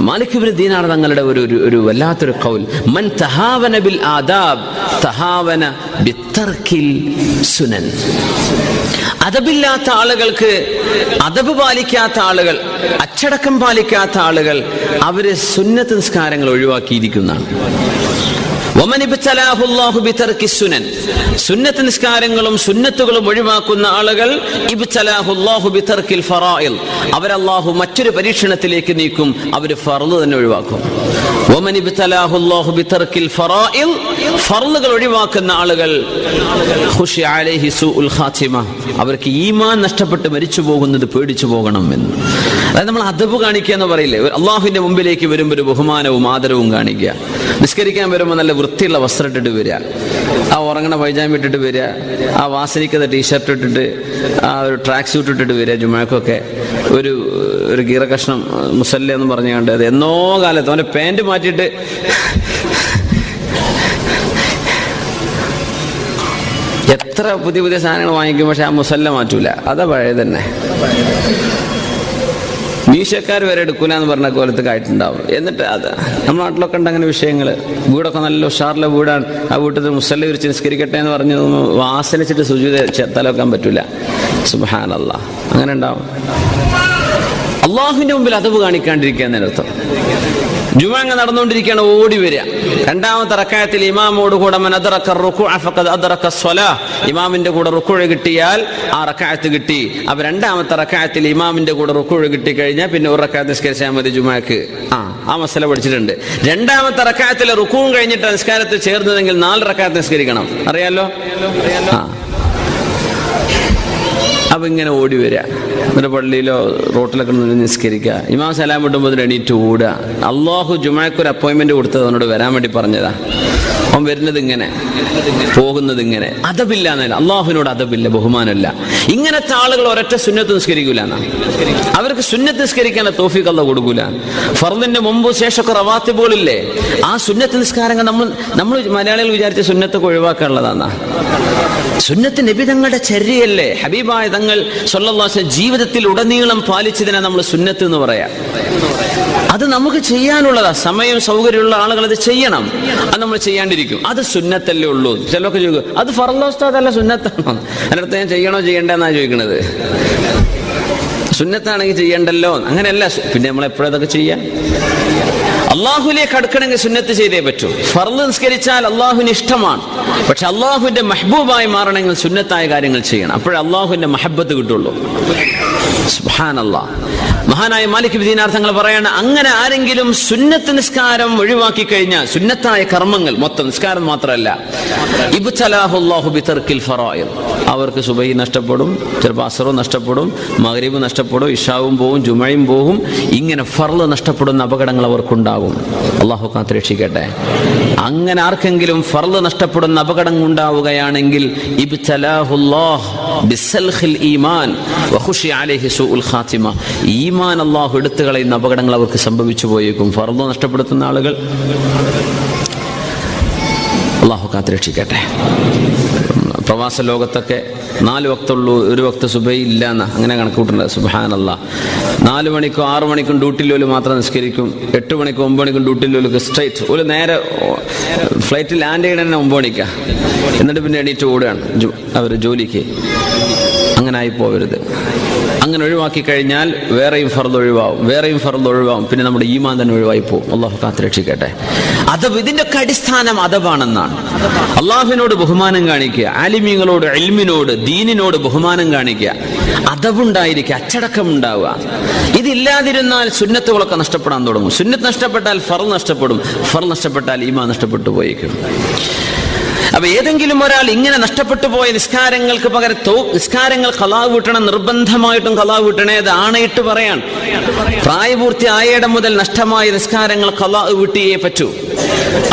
മാലിക്കുബിന് ദീനാണ് തങ്ങളുടെ ഒരു ഒരു- വല്ലാത്തൊരു കൗൽ മൻ തഹാവന ബിൽ ആദാബ് തഹാവന ബിത്തർക്കിൽ സുനൻ. അതബില്ലാത്ത ആളുകൾക്ക് അതബ് പാലിക്കാത്ത ആളുകൾ അച്ചടക്കം പാലിക്കാത്ത ആളുകൾ അവരെ സുന്നത്ത് നിസ്കാരങ്ങൾ ഒഴിവാക്കിയിരിക്കുന്നതാണ്. സുന്നത്ത് നിസ്കാരങ്ങളും സുന്നത്തുകളും ഒഴിവാക്കുന്ന ആളുകൾ അവരല്ലാഹു മറ്റൊരു പരീക്ഷണത്തിലേക്ക് നീക്കും അവർ ഫർൾ തന്നെ ഒഴിവാക്കും. ഫർളുകൾ ഒഴിവാക്കുന്ന ആളുകൾ അവർക്ക് ഈമാൻ നഷ്ടപ്പെട്ട് മരിച്ചു പോകുന്നത് പേടിച്ചു പോകണം എന്ന്. അതായത് നമ്മൾ അതബ് കാണിക്കുക എന്ന് പറയില്ലേ? അള്ളാഹുവിന്റെ മുമ്പിലേക്ക് വരുമ്പോൾ ഒരു ബഹുമാനവും ആദരവും കാണിക്കുക. നിസ്കരിക്കാൻ വരുമ്പോൾ നല്ല വൃത്തിയുള്ള വസ്ത്രം ഇട്ടിട്ട് വരിക. ആ ഉറങ്ങണ പൈജാമി ഇട്ടിട്ട് വരിക. ആ വാസനിക്കുന്ന ടീഷർട്ട് ഇട്ടിട്ട് ആ ഒരു ട്രാക്ക് സ്യൂട്ട് ഇട്ടിട്ട് വരിക. ജുമാക്കൊക്കെ ഒരു ഒരു ഗീറ കഷ്ണം മുസല്ല എന്ന് പറഞ്ഞുകൊണ്ട് അത് എന്നോ കാലത്ത് അവന്റെ പാന്റ് മാറ്റിയിട്ട് എത്ര പുതിയ പുതിയ സാധനങ്ങൾ വാങ്ങിക്കും പക്ഷെ ആ മുസല്ല മാറ്റൂല. അതാ പഴയ തന്നെ. മീശക്കാർ വരെ എടുക്കൂല എന്ന് പറഞ്ഞ കോലത്ത് ആയിട്ടുണ്ടാവും എന്നിട്ട് അത് നമ്മുടെ നാട്ടിലൊക്കെ ഉണ്ട് അങ്ങനെ വിഷയങ്ങൾ വീടൊക്കെ നല്ല ഉഷാറിലെ വീടാണ്. ആ വീട്ടിൽ മുസല്ല വിരിച്ച് നിസ്കരിക്കട്ടെ എന്ന് പറഞ്ഞ് വാസനിച്ചിട്ട് സുജൂത തലവെക്കാൻ പറ്റൂല. സുബാനല്ല അങ്ങനെ ഉണ്ടാവും. അള്ളാഹുവിന്റെ മുമ്പിൽ അതവ് കാണിക്കാണ്ടിരിക്കുക എന്നതിനർത്ഥം ജുമാങ്ങ നടന്നുകൊണ്ടിരിക്കുകയാണ് ഓടി വരിക. രണ്ടാമത്തെ റക്കായത്തിൽ ഇമാമോട് കൂടെ. ഇമാമിന്റെ കൂടെ റുക്കുഴ കിട്ടിയാൽ ആ റക്കായത്ത് കിട്ടി. അപ്പൊ രണ്ടാമത്തെ റക്കായത്തിൽ ഇമാമിന്റെ കൂടെ റുക്കുഴ കിട്ടി കഴിഞ്ഞാൽ പിന്നെ ഒരു റക്കായത്ത് നിസ്കരിച്ചാൽ മതി ജുമാക്ക്. ആ ആ മസല പഠിച്ചിട്ടുണ്ട്. രണ്ടാമത്തെ റക്കായത്തിലെ റുക്കുവും കഴിഞ്ഞിട്ട് നിസ്കാരത്തിൽ ചേർന്നതെങ്കിൽ നാല് റക്കായത്ത് നിസ്കരിക്കണം. അറിയാലോ? ആ. അപ്പൊ ഇങ്ങനെ ഓടി വരിക ഒരു പള്ളിയിലോ റോട്ടിലൊക്കെ നിന്ന് നിസ്കരിക്കുക ഇമാം സലാം വിട്ടുമ്പോൾ എണീറ്റ് ഓടുക. അള്ളാഹു ജുമാക്കൊരു അപ്പോയിന്റ്മെന്റ് കൊടുത്തത് അവനോട് വരാൻ വേണ്ടി പറഞ്ഞതാ. അവൻ വരുന്നത് ഇങ്ങനെ പോകുന്നത് ഇങ്ങനെ അതബില്ല എന്നല്ല അള്ളാഹുവിനോട് അതബില്ല ബഹുമാനമില്ല. ഇങ്ങനത്തെ ആളുകൾ ഒരൊറ്റ സുന്നത്ത് നിസ്കരിക്കൂല അവർക്ക് സുന്നത്ത് നിസ്കരിക്കാനുള്ള തോഫിക്ക് അല്ല കൊടുക്കൂല. ഫർദിന്റെ മുമ്പ് ശേഷമൊക്കെ റവാത്തി പോലില്ലേ? ആ സുന്നത്ത് നിസ്കാരങ്ങൾ നമ്മൾ നമ്മൾ മലയാളികൾ വിചാരിച്ച സുന്നത്തൊക്കെ ഒഴിവാക്കാനുള്ളതാണ് സുന്നത്ത് നബി തങ്ങളുടെ ചര്യല്ലേ ഹബീബായ തങ്ങൾ സൊല്ലാസ് ജീവിതത്തിൽ ഉടനീളം പാലിച്ചതിനെ നമ്മൾ സുന്നത്ത് എന്ന് പറയാം. അത് നമുക്ക് ചെയ്യാനുള്ളതാ. സമയം സൗകര്യമുള്ള ആളുകൾ അത് ചെയ്യണം. അത് നമ്മൾ ചെയ്യാണ്ടിരിക്കും. അത് സുന്നത്തല്ലേ ഉള്ളൂ. ചിലൊക്കെ ചോദിക്കും അത് ഫറലോസ്താദല്ല സുന്നത്താണോ? അതിനടുത്ത് ഞാൻ ചെയ്യണോ ചെയ്യണ്ടെന്നാണ് ചോദിക്കുന്നത് സുന്നത്താണെങ്കിൽ ചെയ്യണ്ടല്ലോ. അങ്ങനെയല്ല. പിന്നെ നമ്മൾ എപ്പോഴതൊക്കെ ചെയ്യാം. അള്ളാഹുലേക്ക് അടുക്കണമെങ്കിൽ സുന്നത്ത് ചെയ്തേ പറ്റൂ. ഫർദ് നിസ്കരിച്ചാൽ അള്ളാഹുവിന് ഇഷ്ടമാണ്. പക്ഷെ അള്ളാഹുവിന്റെ മെഹബൂബായി മാറണമെങ്കിൽ സുന്നത്തായ കാര്യങ്ങൾ ചെയ്യണം. അപ്പോഴേ അള്ളാഹുവിന്റെ മഹബത്ത് കിട്ടുള്ളൂ. മഹാനായ മാലിക് വിദീനാർത്ഥങ്ങൾ പറയാണ് അങ്ങനെ ആരെങ്കിലും സുന്നത്ത് നിസ്കാരം ഒഴിവാക്കി കഴിഞ്ഞാൽ സുന്നത്തായ കർമ്മങ്ങൾ മൊത്തം നിസ്കാരം മാത്രമല്ല. അവർക്ക് സുബൈ നഷ്ടപ്പെടും ചിലപ്പോൾ അസറും നഷ്ടപ്പെടും മഗ്രിബ് നഷ്ടപ്പെടും ഇഷാവും പോവും ജുമയും പോവും. ഇങ്ങനെ ഫർൾ നഷ്ടപ്പെടുന്ന അപകടങ്ങൾ അവർക്കുണ്ടാകും അള്ളാഹു കാത്ത് രക്ഷിക്കട്ടെ അങ്ങനെ ആർക്കെങ്കിലും ഫർൾ നഷ്ടപ്പെടുന്ന അപകടം ഉണ്ടാവുകയാണെങ്കിൽ ഈമാൻ എടുത്തു കളയുന്ന അപകടങ്ങൾ അവർക്ക് സംഭവിച്ചു പോയേക്കും. ഫർൾ നഷ്ടപ്പെടുത്തുന്ന ആളുകൾ അള്ളാഹു കാത്ത് രക്ഷിക്കട്ടെ പ്രവാസ ലോകത്തൊക്കെ നാല് വക്തുള്ളൂ ഒരു വക്ത സുബൈ ഇല്ല എന്ന് അങ്ങനെ കണക്കൂട്ടുണ്ട് സുബാനല്ല നാല് മണിക്കും ആറു മണിക്കും ഡ്യൂട്ടിയിലോൽ മാത്രം നിസ്കരിക്കും. എട്ട് മണിക്കും ഒമ്പത് മണിക്കും ഡ്യൂട്ടിയിലോൽ സ്ട്രൈറ്റ് ഒരു നേരെ ഫ്ലൈറ്റ് ലാൻഡ് ചെയ്യണ ഒമ്പത് മണിക്കാ. എന്നിട്ട് പിന്നെ എണീറ്റ് ഓടുകയാണ്. അവർ ജോലിക്ക്. അങ്ങനെ ആയി പോകരുത് അങ്ങനെ ഒഴിവാക്കി കഴിഞ്ഞാൽ വേറെയും ഫർദ് ഒഴിവാവും വേറെയും ഫർദ് ഒഴിവാവും. പിന്നെ നമ്മുടെ ഈമാൻ തന്നെ ഒഴിവായി പോകും അള്ളാഹു കാത്ത് രക്ഷിക്കട്ടെ. അതബ് ഇതിന്റെ ഒക്കെ അടിസ്ഥാനം അതബാണെന്നാണ്. അള്ളാഹുവിനോട് ബഹുമാനം കാണിക്കുക ആലിമീങ്ങളോട് എൽമിനോട് ദീനിനോട് ബഹുമാനം കാണിക്കുക. അതബുണ്ടായിരിക്കുക അച്ചടക്കം ഉണ്ടാവുക ഇതില്ലാതിരുന്നാൽ സുന്നത്തുകളൊക്കെ നഷ്ടപ്പെടാൻ തുടങ്ങും. സുന്നത്ത് നഷ്ടപ്പെട്ടാൽ ഫർ നഷ്ടപ്പെടും. ഫർ നഷ്ടപ്പെട്ടാൽ ഈമാൻ നഷ്ടപ്പെട്ടു പോയേക്കും. അപ്പൊ ഏതെങ്കിലും ഒരാൾ ഇങ്ങനെ നഷ്ടപ്പെട്ടു പോയ നിസ്കാരങ്ങൾക്ക് പകരം തോ നിസ്കാരങ്ങൾ കലാവ് വിട്ടണം നിർബന്ധമായിട്ടും കലാവ് വീട്ടണേ അത് ആണയിട്ട് പറയാൻ പ്രായപൂർത്തി ആയിടം മുതൽ നഷ്ടമായ നിസ്കാരങ്ങൾ കലാവ് വീട്ടിയേ പറ്റൂ.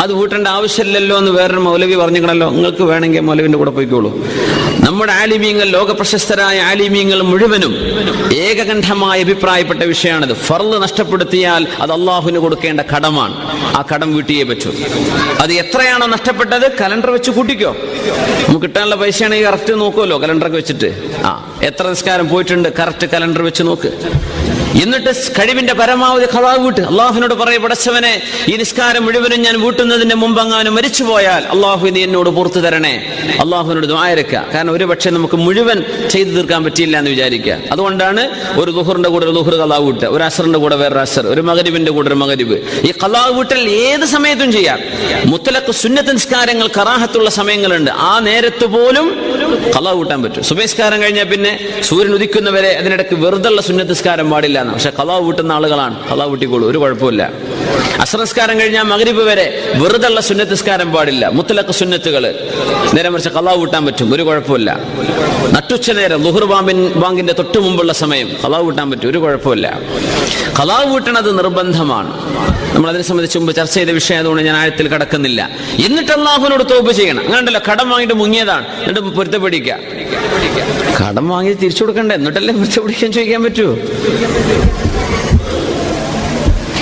അത് കൂട്ടേണ്ട ആവശ്യമില്ലല്ലോ എന്ന് വേറൊരു മൗലവി പറഞ്ഞിക്കണല്ലോ നിങ്ങൾക്ക് വേണമെങ്കിൽ മൗലവിന്റെ കൂടെ പോയിക്കോളൂ. നമ്മുടെ ആലിമീങ്ങൾ ലോക പ്രശസ്തരായ ആലിമീങ്ങൾ മുഴുവനും ഏകകണ്ഠമായി അഭിപ്രായപ്പെട്ട വിഷയമാണിത്. ഫർൾ നഷ്ടപ്പെടുത്തിയാൽ അത് അള്ളാഹുവിന് കൊടുക്കേണ്ട കടമാണ്. ആ കടം വീട്ടിയേ പറ്റൂ. അത് എത്രയാണോ നഷ്ടപ്പെട്ടത്? കലണ്ടർ വെച്ച് കൂട്ടിക്കോ. നമുക്ക് കിട്ടാനുള്ള പൈസയാണെങ്കിൽ കറക്റ്റ് നോക്കുമല്ലോ കലണ്ടറൊക്കെ വെച്ചിട്ട്. ആ എത്ര നിസ്കാരം പോയിട്ടുണ്ട്? കറക്റ്റ് കലണ്ടർ വെച്ച് നോക്ക്. എന്നിട്ട് കഴിവിന്റെ പരമാവധി കഥാവ് വീട്ട്. അള്ളാഹുവിനോട് പറയും പടച്ചവനെ ഈ നിസ്കാരം മുഴുവനും ഞാൻ വീട്ടുന്നതിന് മുമ്പ് അങ്ങാനും മരിച്ചു പോയാൽ അള്ളാഹു നീ എന്നോട് പുറത്തു തരണേ. അള്ളാഹുവിനോട് ദ്വായരക്കുക കാരണം ഒരു പക്ഷേ നമുക്ക് മുഴുവൻ ചെയ്തു തീർക്കാൻ പറ്റിയില്ല എന്ന് വിചാരിക്കുക. അതുകൊണ്ടാണ് ഒരു ദുഹറിന്റെ കൂടെ ഒരു ദുഹർ കലാവ് വീട്ടുക ഒരു അസറിന്റെ കൂടെ വേറെ അസർ ഒരു മകരിബിന്റെ കൂടെ ഒരു മകരിബ് ഈ കലാവ് വീട്ടൽ ഏത് സമയത്തും ചെയ്യാം. മുത്തലക്ക് സുന്നത്ത് നിസ്കാരങ്ങൾ കറാഹത്തുള്ള സമയങ്ങളുണ്ട്. ആ നേരത്ത് പോലും കലാവ് കൂട്ടാൻ പറ്റും. സുബേസ്കാരം കഴിഞ്ഞാൽ പിന്നെ സൂര്യൻ ഉദിക്കുന്നവരെ അതിനിടയ്ക്ക് വെറുതുള്ള സുന്നത്ത് നിസ്കാരം പാടില്ല എന്ന് പക്ഷെ കലാവ് വീട്ടുന്ന ആളുകളാണ്. കലാവ് വീട്ടിക്കോളൂ ഒരു കുഴപ്പമില്ല അസ്രസ്കാരം കഴിഞ്ഞാൽ മകരിപ്പ് വരെ വെറുതുള്ള സുന്നത്ത് നിസ്കാരം പാടില്ല. മുത്തലക്ക് സുന്നത്തുകൾ. നേരെ മറിച്ച് കലാവ് വിട്ടാൻ പറ്റും. ഒരു കുഴപ്പമില്ല നട്ടുച്ച നേരം ലുഹുർ ബാമ്പിൻ ബാങ്കിന്റെ തൊട്ട് മുമ്പുള്ള സമയം കലാവ് വിട്ടാൻ പറ്റും. ഒരു കുഴപ്പമില്ല കലാവ് വീട്ടണത് നിർബന്ധമാണ്. നമ്മൾ അതിനെ സംബന്ധിച്ച് മുമ്പ് ചർച്ച ചെയ്ത വിഷയം അതുകൊണ്ട് ഞാൻ ആഴത്തിൽ കടക്കുന്നില്ല. എന്നിട്ട് അള്ളാഹുവിനോട് തോപ്പ് ചെയ്യണം. അങ്ങനെയല്ല കടം വാങ്ങിയിട്ട് മുങ്ങിയതാണ്. എന്നിട്ട് പൊരുത്തപ്പെടിക്കുക. കടം വാങ്ങി തിരിച്ചു കൊടുക്കണ്ടേ? എന്നിട്ടല്ലേ പൊരുത്തപ്പെടിക്കാൻ ചോദിക്കാൻ പറ്റൂ?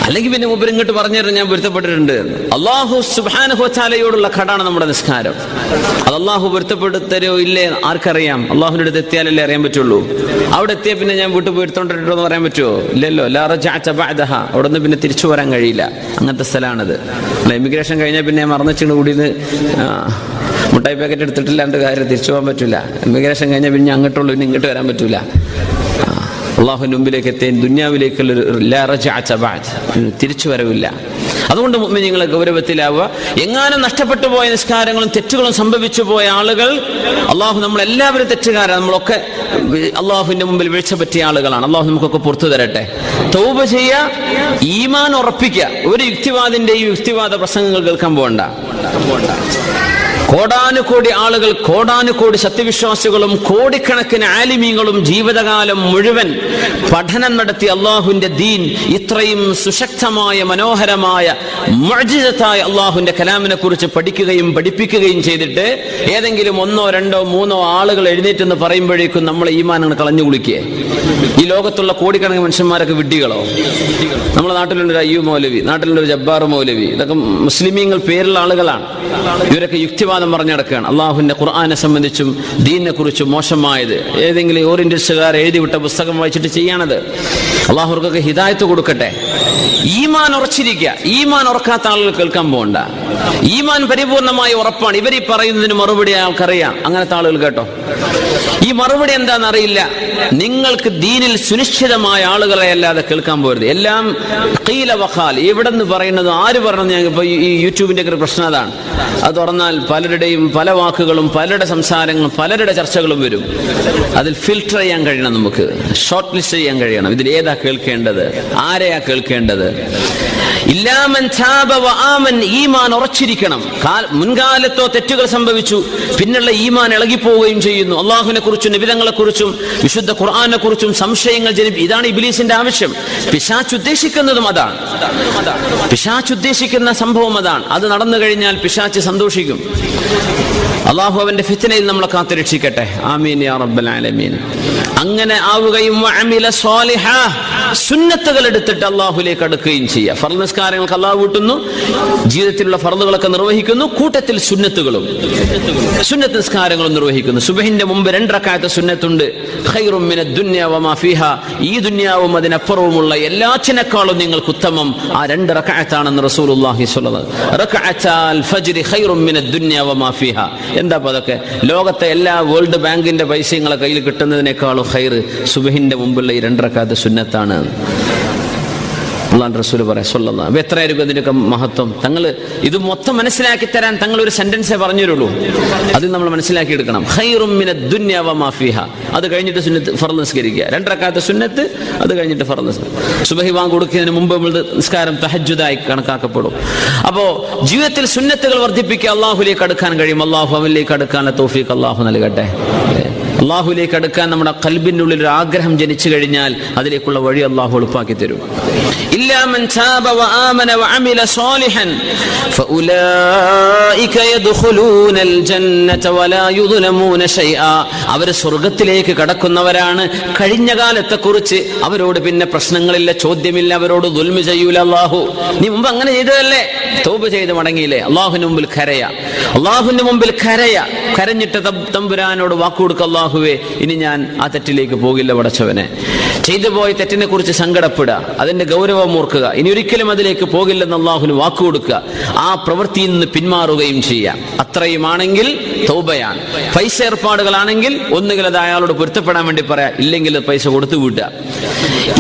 അല്ലെങ്കിൽ പിന്നെ മുമ്പ് ഇങ്ങോട്ട് പറഞ്ഞു ഞാൻ പൊരുത്തപ്പെട്ടിട്ടുണ്ട്. അള്ളാഹു സുബാനുഹോച്ചാലയോടുള്ള കടാണ് നമ്മുടെ നിസ്കാരം. അത് അള്ളാഹു പൊരുത്തപ്പെടുത്തരോ ഇല്ലേ ആർക്കറിയാം. അള്ളാഹുവിന്റെ അടുത്ത് എത്തിയാലല്ലേ അറിയാൻ പറ്റുള്ളൂ. അവിടെ എത്തിയ പിന്നെ ഞാൻ വീട്ടിൽ പോയി എന്ന് പറയാൻ പറ്റുമോ? ഇല്ലല്ലോ. ലാറജാഹ അവിടെ നിന്ന് പിന്നെ തിരിച്ചു വരാൻ കഴിയില്ല. അങ്ങനത്തെ സ്ഥലമാണിത്. അല്ല ഇമിഗ്രേഷൻ കഴിഞ്ഞാൽ പിന്നെ മറന്നിച്ചിട്ട് കൂടിയത് മുട്ടായി പാക്കറ്റ് എടുത്തിട്ടില്ലാണ്ട് കാര്യം തിരിച്ചു പോകാൻ പറ്റില്ല ഇമിഗ്രേഷൻ കഴിഞ്ഞാൽ പിന്നെ അങ്ങോട്ടുള്ളൂ പിന്നെ ഇങ്ങോട്ട് വരാൻ പറ്റില്ല അള്ളാഹുവിന്റെ മുമ്പിലേക്ക് എത്തിയ ദുന്യാവിലേക്കുള്ള തിരിച്ചു വരവില്ല. അതുകൊണ്ട് നിങ്ങൾ ഗൗരവത്തിലാവുക. എങ്ങാനും നഷ്ടപ്പെട്ടു പോയ നിസ്കാരങ്ങളും തെറ്റുകളും സംഭവിച്ചു പോയ ആളുകൾ അള്ളാഹു നമ്മൾ എല്ലാവരും തെറ്റുകാരാണ്. നമ്മളൊക്കെ അള്ളാഹുവിന്റെ മുമ്പിൽ വീഴ്ച പറ്റിയ ആളുകളാണ്. അള്ളാഹു നമുക്കൊക്കെ പുറത്തു തരട്ടെ. തൗബ ചെയ്യുക ഈമാൻ ഉറപ്പിക്കുക. ഒരു യുക്തിവാദിന്റെയും യുക്തിവാദ പ്രസംഗങ്ങൾ കേൾക്കാൻ പോകണ്ട. കോടാനുകോടി ആളുകൾ കോടാനുകോടി സത്യവിശ്വാസികളും കോടിക്കണക്കിന് ആലിമീങ്ങളും ജീവിതകാലം മുഴുവൻ പഠനം നടത്തി അള്ളാഹുവിന്റെ ദീൻ ഇത്രയും സുശക്തമായ മനോഹരമായ മജിതത്തായ അള്ളാഹുവിന്റെ കലാമിനെ കുറിച്ച് പഠിക്കുകയും പഠിപ്പിക്കുകയും ചെയ്തിട്ട് ഏതെങ്കിലും ഒന്നോ രണ്ടോ മൂന്നോ ആളുകൾ എഴുന്നേറ്റെന്ന് പറയുമ്പോഴേക്കും നമ്മളെ ഈമാനങ്ങൾ കളഞ്ഞു കുളിക്കുക ഈ ലോകത്തുള്ള കോടിക്കണക്കിന് മനുഷ്യന്മാരൊക്കെ വിഡ്ഢികളോ? നമ്മുടെ നാട്ടിലുണ്ട് ഒരു അയ്യു മൗലവി നാട്ടിലുണ്ട് ഒരു ജബ്ബാർ മൗലവി ഇതൊക്കെ മുസ്ലിമീങ്ങൾ പേരുള്ള ആളുകളാണ്. ഇവരൊക്കെ യുക്തിവാദം പറഞ്ഞു നടക്കുകയാണ്. അള്ളാഹുവിന്റെ ഖുർആാനെ സംബന്ധിച്ചും ദീനിനെ കുറിച്ചും മോശമായത്. ഏതെങ്കിലും ഓറിയന്റലിസ്റ്റുകാർ എഴുതി വിട്ട പുസ്തകം വായിച്ചിട്ട് ചെയ്യാണത്. അള്ളാഹുർക്കൊക്കെ ഹിദായത്ത് കൊടുക്കട്ടെ. ഈമാൻ ഉറച്ചിരിക്കുക. ഈമാൻ ഉറക്കാത്ത ആളുകൾ കേൾക്കാൻ പോകണ്ട. ഈമാൻ പരിപൂർണമായി ഉറപ്പാണ്. ഇവർ ഈ പറയുന്നതിന് മറുപടി അയാൾക്കറിയാം അങ്ങനത്തെ ആളുകൾ കേട്ടോ. ഈ മറുപടി എന്താണെന്ന് അറിയില്ല. നിങ്ങൾക്ക് ദീനിൽ സുനിശ്ചിതമായ ആളുകളെ അല്ലാതെ കേൾക്കാൻ പോരുത്. എല്ലാം കീല വഖാൽ. ഇവിടെ നിന്ന് പറയുന്നത് ആര് പറഞ്ഞത് ഞാൻ ഇപ്പൊ ഈ യൂട്യൂബിന്റെ ഒക്കെ ഒരു പ്രശ്നം അതാണ്. അത് തുറന്നാൽ പലരുടെയും പല വാക്കുകളും പലരുടെ സംസാരങ്ങളും പലരുടെ ചർച്ചകളും വരും. അതിൽ ഫിൽട്ടർ ചെയ്യാൻ കഴിയണം നമുക്ക്. ഷോർട്ട് ലിസ്റ്റ് ചെയ്യാൻ കഴിയണം. ഇതിൽ ഏതാ കേൾക്കേണ്ടത്? ആരെയാ കേൾക്കേണ്ടത്? ഇല്ലാമൻ ആമൻ ഈമാൻ ഉറച്ചിരിക്കണം. മുൻകാലത്തോ തെറ്റുകൾ സംഭവിച്ചു. പിന്നുള്ള ഈമാൻ ഇളകിപ്പോവുകയും ചെയ്യുന്നു. അള്ളാഹുവിനെ കുറിച്ചും നിബിധങ്ങളെ കുറിച്ചും വിശുദ്ധ ഖുർആാനെ കുറിച്ചും സംശയങ്ങൾ ജനിപ്പി ഇതാണ് ഇബിലീസിന്റെ ആവശ്യം. പിശാച്ച് ഉദ്ദേശിക്കുന്നതും അതാണ്. പിശാച്ച് ഉദ്ദേശിക്കുന്ന സംഭവം അതാണ്. അത് നടന്നു കഴിഞ്ഞാൽ പിശാച്ച് സന്തോഷിക്കും. അള്ളാഹു അവന്റെ ഫിത്തനയിൽ നമ്മളെ കാത്തു രക്ഷിക്കട്ടെ. ആമീൻ യാ റബ്ബൽ ആലമീൻ. അങ്ങനെ ആവുകയും സ്വാലിഹ. സുന്നത്തുകൾ എടുത്തിട്ട് അള്ളാഹുലേക്ക് അടുക്കുകയും ചെയ്യുക. ഫർ നിസ്കാരങ്ങൾക്ക് അള്ളാഹു കൂട്ടുന്നു. ജീവിതത്തിലുള്ള ഫർദുകളൊക്കെ നിർവഹിക്കുന്നു. കൂട്ടത്തിൽ സുന്നത്തുകളും. സുന്നത്ത് നിസ്കാരങ്ങളും നിർവഹിക്കുന്നു. സുബഹിന്റെ മുമ്പ് രണ്ടരക്കാലത്തെ സുന്നത്തുണ്ട്. ഈ ദുന്യാവും അതിനപ്പുറവുമുള്ള എല്ലാറ്റിനേക്കാളും നിങ്ങൾക്ക് ഉത്തമം ആ രണ്ട് റക്അത്താണെന്ന് റസൂൽ എന്താ പതൊക്കെ ലോകത്തെ എല്ലാ വേൾഡ് ബാങ്കിന്റെ പൈസങ്ങളെ കയ്യിൽ കിട്ടുന്നതിനേക്കാളും ഖൈർ സുബഹിന്റെ മുമ്പുള്ള ഈ രണ്ടരക്കാലത്തെ സുന്നത്താണ്. അള്ളാൻ റസൂൽ പറയാം എത്രയായിരിക്കും അതിനൊക്കെ മഹത്വം? തങ്ങൾ ഇത് മൊത്തം മനസ്സിലാക്കി തരാൻ തങ്ങൾ ഒരു സെന്റൻസേ പറഞ്ഞുതരുള്ളൂ അത് നമ്മൾ മനസ്സിലാക്കി എടുക്കണം. അത് കഴിഞ്ഞിട്ട് സുന്നത്ത് ഫറന്ന് നിസ്കരിക്കുക. രണ്ടരക്കാലത്തെ സുന്നത്ത് അത് കഴിഞ്ഞിട്ട് ഫറന്ന് സുബഹി വാങ് കൊടുക്കുന്നതിന് മുമ്പ് നമ്മൾ നിസ്കാരം തഹജുദായി കണക്കാക്കപ്പെടും. അപ്പോ ജീവിതത്തിൽ സുന്നത്തുകൾ വർദ്ധിപ്പിക്കുക അള്ളാഹുലേക്ക് അടുക്കാൻ കഴിയും. അള്ളാഹു അവനിലേക്ക് അടുക്കാനുള്ള തോഫീക്ക് അള്ളാഹു നൽകട്ടെ. അള്ളാഹുലേക്ക് അടുക്കാൻ നമ്മുടെ കൽബിന്റെ ഉള്ളിൽ ഒരു ആഗ്രഹം ജനിച്ചു കഴിഞ്ഞാൽ അതിലേക്കുള്ള വഴി അള്ളാഹു എളുപ്പാക്കി തരും. അവർ സ്വർഗത്തിലേക്ക് കടക്കുന്നവരാണ്. കഴിഞ്ഞ കാലത്തെ കുറിച്ച് അവരോട് പിന്നെ പ്രശ്നങ്ങളില്ല ചോദ്യമില്ല അവരോട് ദുൽമ ചെയ്യൂല അള്ളാഹു. നീ മുമ്പ് അങ്ങനെ ചെയ്തതല്ലേ? തോപ് ചെയ്ത് മടങ്ങിയില്ലേ? അള്ളാഹുവിന് മുമ്പിൽ കരയ. അള്ളാഹുവിന്റെ മുമ്പിൽ കരയ. കരഞ്ഞിട്ട് തമ്പുരാനോട് വാക്കുകൊടുക്കല്ലാഹുവേ ഇനി ഞാൻ ആ തെറ്റിലേക്ക് പോകില്ല പടച്ചവനെ ചെയ്തു പോയ തെറ്റിനെ കുറിച്ച് സങ്കടപ്പെടുക അതിന്റെ ഗൗരവം ഓർക്കുക. ഇനി ഒരിക്കലും അതിലേക്ക് പോകില്ലെന്ന് അള്ളാഹുന് വാക്കുകൊടുക്കുക ആ പ്രവൃത്തിയിൽ നിന്ന് പിന്മാറുകയും ചെയ്യാം അത്രയുമാണെങ്കിൽ തൗബയാണ്. പൈസ ഏർപ്പാടുകളാണെങ്കിൽ ഒന്നുകിൽ അത് അയാളോട് പൊരുത്തപ്പെടാൻ വേണ്ടി പറയാം ഇല്ലെങ്കിൽ പൈസ കൊടുത്തു വിടുക.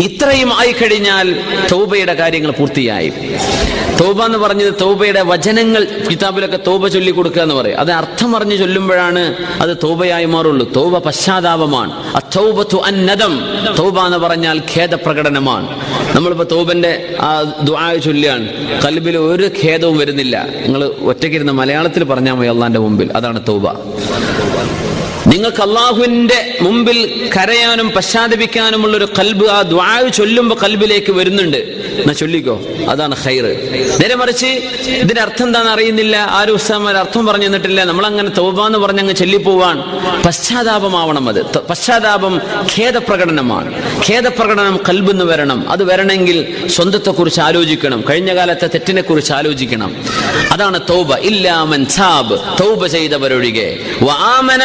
ഇത്രയും ആയി കഴിഞ്ഞാൽ തൗബയുടെ കാര്യങ്ങൾ പൂർത്തിയായി. തൗബ എന്ന് പറഞ്ഞത് തൗബയുടെ വചനങ്ങൾ കിതാബിലൊക്കെ തൗബ ചൊല്ലി കൊടുക്കുക എന്ന് പറയും. അത് അർത്ഥം അറിഞ്ഞ് ചൊല്ലുമ്പോഴാണ് അത് തൗബയായി മാറുള്ളൂ. തൗബ പശ്ചാത്താപമാണ്. തൗബ എന്ന് പറഞ്ഞാൽ ഖേദപ്രകടനമാണ്. നമ്മളിപ്പോ തൗബന്റെ ആ ദുആ ചൊല്ലിയാണ്. കൽബിൽ ഒരു ഖേദവും വരുന്നില്ല. നിങ്ങൾ ഒറ്റയ്ക്കിരുന്ന് മലയാളത്തിൽ പറഞ്ഞാൽ മതി അള്ളാന്റെ മുമ്പിൽ. അതാണ് തൗബ. നിങ്ങൾക്ക് അള്ളാഹുവിന്റെ മുമ്പിൽ കരയാനും പശ്ചാത്തപിക്കാനുമുള്ള ഒരു കൽബ് ആ ദ്വായു ചൊല്ലുമ്പോ കൽബിലേക്ക് വരുന്നുണ്ട്. എന്നാ ചൊല്ലിക്കോ? അതാണ് ഹൈറ് നേരെ മറിച്ച് ഇതിന്റെ അർത്ഥം എന്താണെന്ന് അറിയുന്നില്ല. ആരും ഉസ്താമാർ അർത്ഥം പറഞ്ഞു തന്നിട്ടില്ല. നമ്മളങ്ങനെ തൗബ എന്ന് പറഞ്ഞ് അങ്ങ് ചൊല്ലിപ്പോവാൻ പശ്ചാത്താപമാവണം അത്. പശ്ചാത്താപം ഖേദപ്രകടനമാണ്. ഖേദപ്രകടനം കൽബെന്ന് വരണം. അത് വരണമെങ്കിൽ സ്വന്തത്തെക്കുറിച്ച് ആലോചിക്കണം. കഴിഞ്ഞ കാലത്തെ തെറ്റിനെ കുറിച്ച് ആലോചിക്കണം. അതാണ് തൗബ. ഇല്ലാമൻ തൗബ ചെയ്തവരൊഴികെ. വആമന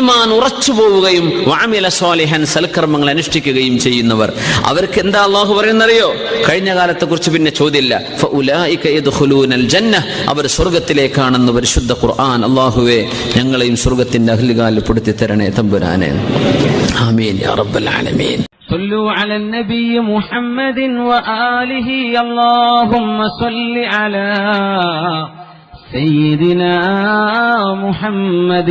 ഈമാൻ ഉറച്ചു പോവുകയും വാമില സ്വാലിഹൻ സൽക്കർമ്മങ്ങൾ അനുഷ്ഠിക്കുകയും ചെയ്യുന്നവർ അവർക്ക് എന്താ അള്ളാഹു പറയുന്നറിയോ കഴിഞ്ഞ കാലത്തെ കുറിച്ച് പിന്നെ ചോദ്യമില്ല ഫഉലായിക യദ്ഖുലൂനൽ ജന്ന അവർ സ്വർഗത്തിലേക്കാണെന്ന് പരിശുദ്ധ ഖുർആൻ അള്ളാഹുവേ ഞങ്ങളെയും സ്വർഗത്തിന്റെ അഹ്ലുകാലിൽ പെടുത്തി തരണേ തമ്പുരാനെ ആമീൻ യാ റബ്ബൽ ആലമീൻ صلوا على النبي محمد وآله اللهم صل على سيدنا محمد